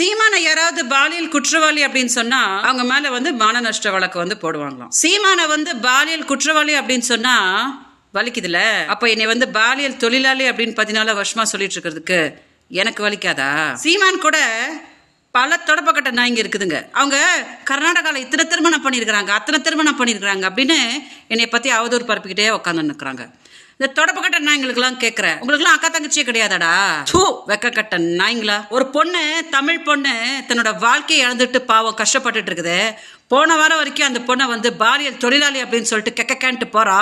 சீமானை யாராவது பாலியல் குற்றவாளி அப்படின்னு சொன்னா அவங்க மேல வந்து மான நஷ்ட வழக்கு வந்து போடுவாங்களாம். சீமானை வந்து பாலியல் குற்றவாளி அப்படின்னு சொன்னா வலிக்குதுல அப்ப என்னை வந்து பாலியல் தொழிலாளி அப்படின்னு பதினாலு வருஷமா சொல்லிட்டு இருக்கிறதுக்கு எனக்கு வலிக்காதா? சீமான் கூட பல தொடப்பக்கட்ட நாய்ங்க இருக்குதுங்க. அவங்க கர்நாடகாவில் இத்தனை திருமணம் பண்ணியிருக்கிறாங்க அத்தனை திருமணம் பண்ணியிருக்கிறாங்க அப்படின்னு என்னை பற்றி அவதூறு பரப்பிக்கிட்டே உட்காந்து நிற்கிறாங்க இந்த தொடப்பக்கட்ட நாய்ங்களுக்கெல்லாம் கேட்குறேன் உங்களுக்குலாம் அக்கா தங்கச்சியே கிடையாதாடா? தூ! வெக்கக்கட்ட நாய்ங்களா? ஒரு பொண்ணு தமிழ் பொண்ணு தன்னோட வாழ்க்கையை இழந்துட்டு பாவம் கஷ்டப்பட்டுட்டு இருக்குது. போன வாரம் வரைக்கும் அந்த பொண்ணை வந்து பாலியல் தொழிலாளி அப்படின்னு சொல்லிட்டு கெக்கக்கேன்ட்டு போறா.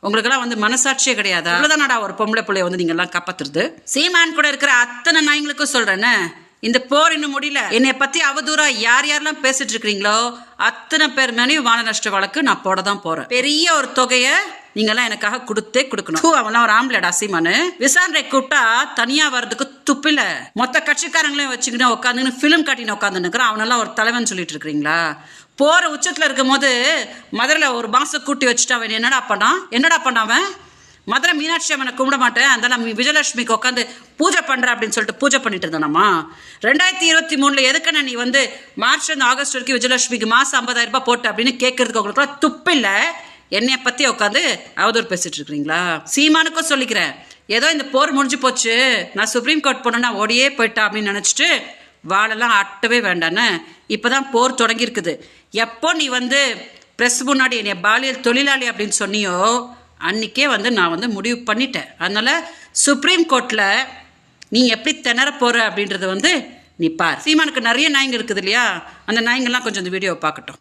உங்களுக்கெல்லாம் வந்து மனசாட்சியே கிடையாதா? இவ்வளவுதானடா ஒரு பொம்பளை பிள்ளைய வந்து நீங்க எல்லாம் காப்பாத்துறது? சீமான் கூட இருக்கிற அத்தனை நாய்ங்களுக்கும் சொல்றேன்னு இந்த போர் இன்னும் முடியல. என்னை பத்தி அவதூறா யார் யாரெல்லாம் பேசிட்டு இருக்கிறீங்களோ அத்தனை பேர் மேலேயும் வான நஷ்ட வழக்கு நான் போட தான் போறேன். பெரிய ஒரு தொகையை நீங்கெல்லாம் எனக்காக கொடுத்தே கொடுக்கணும். ஹூ, அவன்லாம் ஒரு ஆம்பளடா சீமானு விசாரணை கூப்பிட்டா தனியா வர்றதுக்கு துப்பில மொத்த கட்சிக்காரங்களையும் வச்சுக்கிட்டு உட்காந்துன்னு ஃபிலிம் காட்டின்னு உட்காந்து நிற்கிறான் அவனெல்லாம் ஒரு தலைவன் சொல்லிட்டு இருக்கிறீங்களா? போற உச்சத்துல இருக்கும் போது மதுரையில் ஒரு மாசம் கூட்டி வச்சுட்டு அவன் என்னடா பண்ணான்? என்னடா பண்ணாவன் அவன்? மதுரை மீனாட்சி அம்மனை கும்பிட மாட்டேன். அந்த விஜயலட்சுமிக்கு உட்காந்து பூஜை பண்ணுறேன் அப்படின்னு சொல்லிட்டு பூஜை பண்ணிட்டு இருந்தானாமா? ரெண்டாயிரத்தி இருபத்தி மூணில் எதுக்குன்னு நீ வந்து மார்ச் வந்து ஆகஸ்ட் வரைக்கும் விஜயலட்சுமிக்கு மாதம் ஐம்பதாயிரம் ரூபாய் போட்டு அப்படின்னு கேட்கறதுக்கு உங்களுக்கு துப்பில்லை என்னைய பற்றி உட்காந்து அவதூறு பேசிட்டு இருக்கிறீங்களா? சீமானுக்கும் சொல்லிக்கிறேன். ஏதோ இந்த போர் முடிஞ்சு போச்சு. நான் சுப்ரீம் கோர்ட் போனேன்னா ஓடியே போயிட்டா அப்படின்னு நினச்சிட்டு வாழெல்லாம் அட்டவே வேண்டான்னு இப்பதான் போர் தொடங்கியிருக்குது. எப்போ நீ வந்து ப்ரெஸ் முன்னாடி என்னை பாலியல் தொழிலாளி அப்படின்னு சொன்னியோ அன்னைக்கே வந்து நான் வந்து முடிவு பண்ணிட்டேன். அதனால் சுப்ரீம் கோர்ட்டில் நீ எப்படி திணற போகிற அப்படின்றது வந்து நீ பார். சீமானுக்கு நிறைய நாய்ங்க இருக்குது இல்லையா? அந்த நாய்ங்கள்லாம் கொஞ்சம் இந்த வீடியோவை பார்க்கட்டும்.